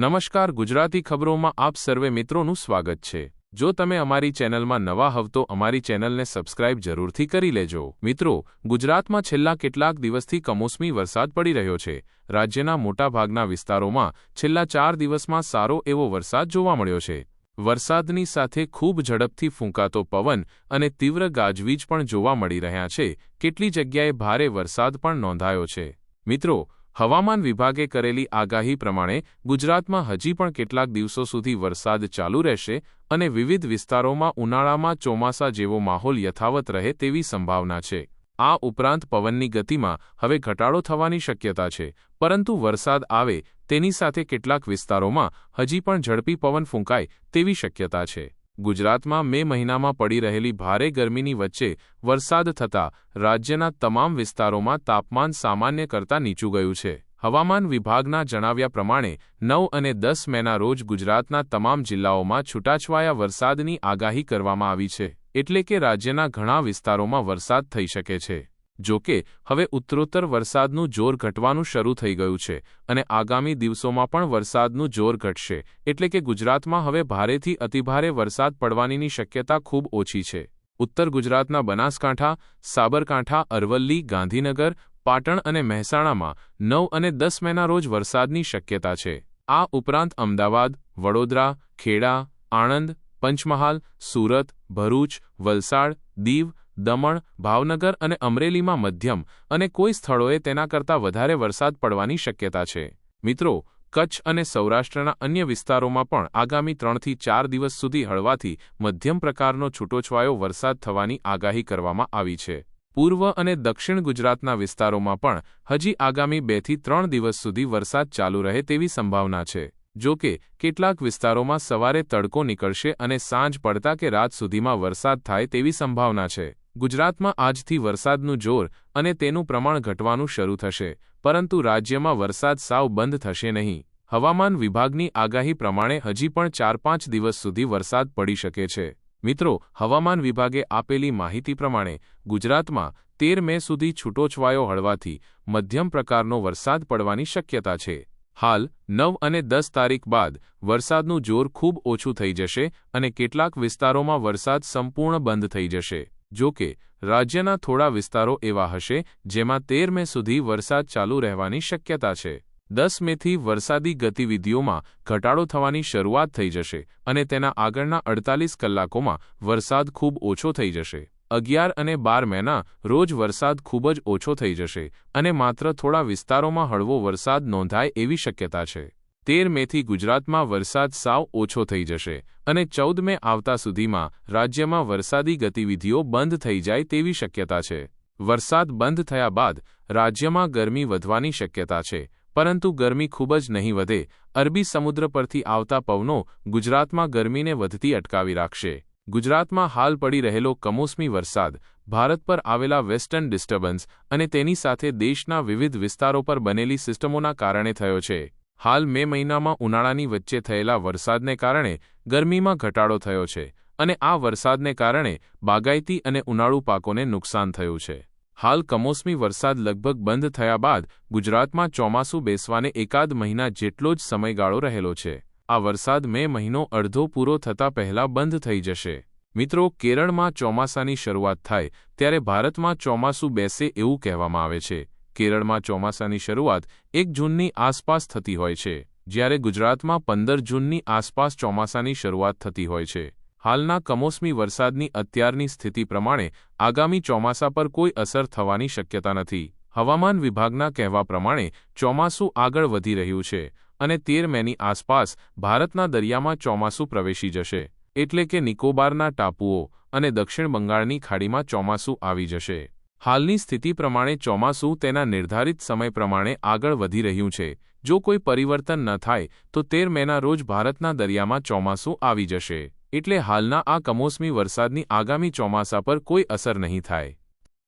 નમસ્કાર ગુજરાતી ખબરોમાં આપ સર્વે મિત્રોનું સ્વાગત છે. જો તમે અમારી ચેનલમાં નવા હવ તો અમારી ચેનલને સબસ્ક્રાઇબ જરૂરથી કરી લેજો. મિત્રો, ગુજરાતમાં છેલ્લા કેટલાક દિવસથી કમોસમી વરસાદ પડી રહ્યો છે. રાજ્યના મોટાભાગના વિસ્તારોમાં છેલ્લા ચાર દિવસમાં સારો એવો વરસાદ જોવા મળ્યો છે. વરસાદની સાથે ખૂબ ઝડપથી ફૂંકાતો પવન અને તીવ્ર ગાજવીજ પણ જોવા મળી રહ્યા છે. કેટલી જગ્યાએ ભારે વરસાદ પણ નોંધાયો છે. મિત્રો હવામાન વિભાગે કરેલી આગાહી પ્રમાણે ગુજરાતમાં હજી પણ કેટલાક દિવસો સુધી વરસાદ ચાલુ રહેશે અને વિવિધ વિસ્તારોમાં ઉનાળામાં ચોમાસા જેવો માહોલ યથાવત રહે તેવી સંભાવના છે. આ ઉપરાંત પવનની ગતિમાં હવે ઘટાડો થવાની શક્યતા છે, પરંતુ વરસાદ આવે તેની સાથે કેટલાક વિસ્તારોમાં હજી પણ ઝડપી પવન ફૂંકાય તેવી શક્યતા છે. ગુજરાતમાં મે મહિનામાં પડી રહેલી ભારે ગરમીની વચ્ચે વરસાદ થતાં રાજ્યના તમામ વિસ્તારોમાં તાપમાન સામાન્ય કરતાં નીચું ગયું છે. હવામાન વિભાગના જણાવ્યા પ્રમાણે નવ અને દસ મેના રોજ ગુજરાતના તમામ જિલ્લાઓમાં છૂટાછવાયા વરસાદની આગાહી કરવામાં આવી છે, એટલે કે રાજ્યના ઘણા વિસ્તારોમાં વરસાદ થઈ શકે છે. જો કે, હવે ઉત્તરોત્તર વરસાદનું જોર ઘટવાનું શરૂ થઈ ગયું છે અને આગામી દિવસોમાં પણ વરસાદનું જોર ઘટશે, એટલે કે ગુજરાતમાં હવે ભારેથી અતિભારે વરસાદ પડવાનીની શક્યતા ખૂબ ઓછી છે. ઉત્તર ગુજરાતના બનાસકાંઠા, સાબરકાંઠા, અરવલ્લી, ગાંધીનગર, પાટણ અને મહેસાણામાં નવ અને દસ મેના રોજ વરસાદની શક્યતા છે. આ ઉપરાંત અમદાવાદ, વડોદરા, ખેડા, આણંદ, પંચમહાલ, સુરત, ભરૂચ, વલસાડ, દીવ દમણ, ભાવનગર અને અમરેલીમાં મધ્યમ અને કોઈ સ્થળોએ તેના કરતાં વધારે વરસાદ પડવાની શક્યતા છે. મિત્રો, કચ્છ અને સૌરાષ્ટ્રના અન્ય વિસ્તારોમાં પણ આગામી ત્રણથી ચાર દિવસ સુધી હળવાથી મધ્યમ પ્રકારનો છૂટોછવાયો વરસાદ થવાની આગાહી કરવામાં આવી છે. પૂર્વ અને દક્ષિણ ગુજરાતના વિસ્તારોમાં પણ હજી આગામી બેથી ત્રણ દિવસ સુધી વરસાદ ચાલુ રહે તેવી સંભાવના છે. જો કે, કેટલાક વિસ્તારોમાં સવારે તડકો નીકળશે અને સાંજ પડતા કે રાત સુધીમાં વરસાદ થાય તેવી સંભાવના છે. ગુજરાતમાં આજથી વરસાદનું જોર અને તેનું પ્રમાણ ઘટવાનું શરૂ થશે, પરંતુ રાજ્યમાં વરસાદ સાવ બંધ થશે નહીં. હવામાન વિભાગની આગાહી પ્રમાણે હજી પણ ચાર પાંચ દિવસ સુધી વરસાદ પડી શકે છે. મિત્રો, હવામાન વિભાગે આપેલી માહિતી પ્રમાણે ગુજરાતમાં તેર મે સુધી છૂટોછવાયો હળવાથી મધ્યમ પ્રકારનો વરસાદ પડવાની શક્યતા છે. હાલ, નવ અને દસ તારીખ બાદ વરસાદનું જોર ખૂબ ઓછું થઈ જશે અને કેટલાક વિસ્તારોમાં વરસાદ સંપૂર્ણ બંધ થઈ જશે. જો કે, રાજ્યના થોડા વિસ્તારો એવા હશે જેમાં તેર મે સુધી વરસાદ ચાલુ રહેવાની શક્યતા છે. દસ મેથી વરસાદી ગતિવિધિઓમાં ઘટાડો થવાની શરૂઆત થઈ જશે અને તેના આગળના અડતાલીસ કલાકોમાં વરસાદ ખૂબ ઓછો થઈ જશે. અગિયાર અને બાર મેના રોજ વરસાદ ખૂબ જ ઓછો થઈ જશે અને માત્ર થોડા વિસ્તારોમાં હળવો વરસાદ નોંધાય એવી શક્યતા છે. તેર મેથી ગુજરાતમાં વરસાદ સાવ ઓછો થઈ જશે અને ચૌદ મે આવતા સુધીમાં રાજ્યમાં વરસાદી ગતિવિધિઓ બંધ થઈ જાય તેવી શક્યતા છે. વરસાદ બંધ થયા બાદ રાજ્યમાં ગરમી વધવાની શક્યતા છે, પરંતુ ગરમી ખૂબ જ નહીં વધે, અરબી સમુદ્ર પરથી આવતા પવનો ગુજરાતમાં ગરમીને વધતી અટકાવી રાખશે. ગુજરાતમાં હાલ પડી રહેલો કમોસમી વરસાદ, ભારત પર આવેલા વેસ્ટર્ન ડિસ્ટર્બન્સ અને તેની સાથે દેશના વિવિધ વિસ્તારો પર બનેલી સિસ્ટમોના કારણે થયો છે. હાલ મે મહિનામાં ઉનાળાની વચ્ચે થયેલા વરસાદને કારણે ગરમીમાં ઘટાડો થયો છે અને આ વરસાદને કારણે બાગાયતી અને ઉનાળુ પાકોને નુકસાન થયું છે. હાલ કમોસમી વરસાદ લગભગ બંધ થયા બાદ ગુજરાતમાં ચોમાસું બેસવાને એકાદ મહિના જેટલો જ સમયગાળો રહેલો છે. આ વરસાદ મે મહિનો અડધો પૂરો થતા પહેલા બંધ થઈ જશે. મિત્રો, કેરળમાં ચોમાસાની શરૂઆત થાય ત્યારે ભારતમાં ચોમાસું બેસે એવું કહેવામાં આવે છે. કેરળમાં ચોમાસાની શરૂઆત એક જૂનની આસપાસ થતી હોય છે, જ્યારે ગુજરાતમાં પંદર જૂનની આસપાસ ચોમાસાની શરૂઆત થતી હોય છે. હાલના કમોસમી વરસાદની અત્યારની સ્થિતિ પ્રમાણે આગામી ચોમાસા પર કોઈ અસર થવાની શક્યતા નથી. હવામાન વિભાગના કહેવા પ્રમાણે ચોમાસું આગળ વધી રહ્યું છે અને તેર મેની આસપાસ ભારતના દરિયામાં ચોમાસું પ્રવેશી જશે, એટલે કે નિકોબારના ટાપુઓ અને દક્ષિણ બંગાળની ખાડીમાં ચોમાસું આવી જશે. હાલની સ્થિતિ પ્રમાણે ચોમાસું તેના નિર્ધારિત સમય પ્રમાણે આગળ વધી રહ્યું છે. જો કોઈ પરિવર્તન ન થાય, તો તેર મેના રોજ ભારતના દરિયામાં ચોમાસું આવી જશે. એટલે હાલના આ કમોસમી વરસાદની આગામી ચોમાસા પર કોઈ અસર નહીં થાય.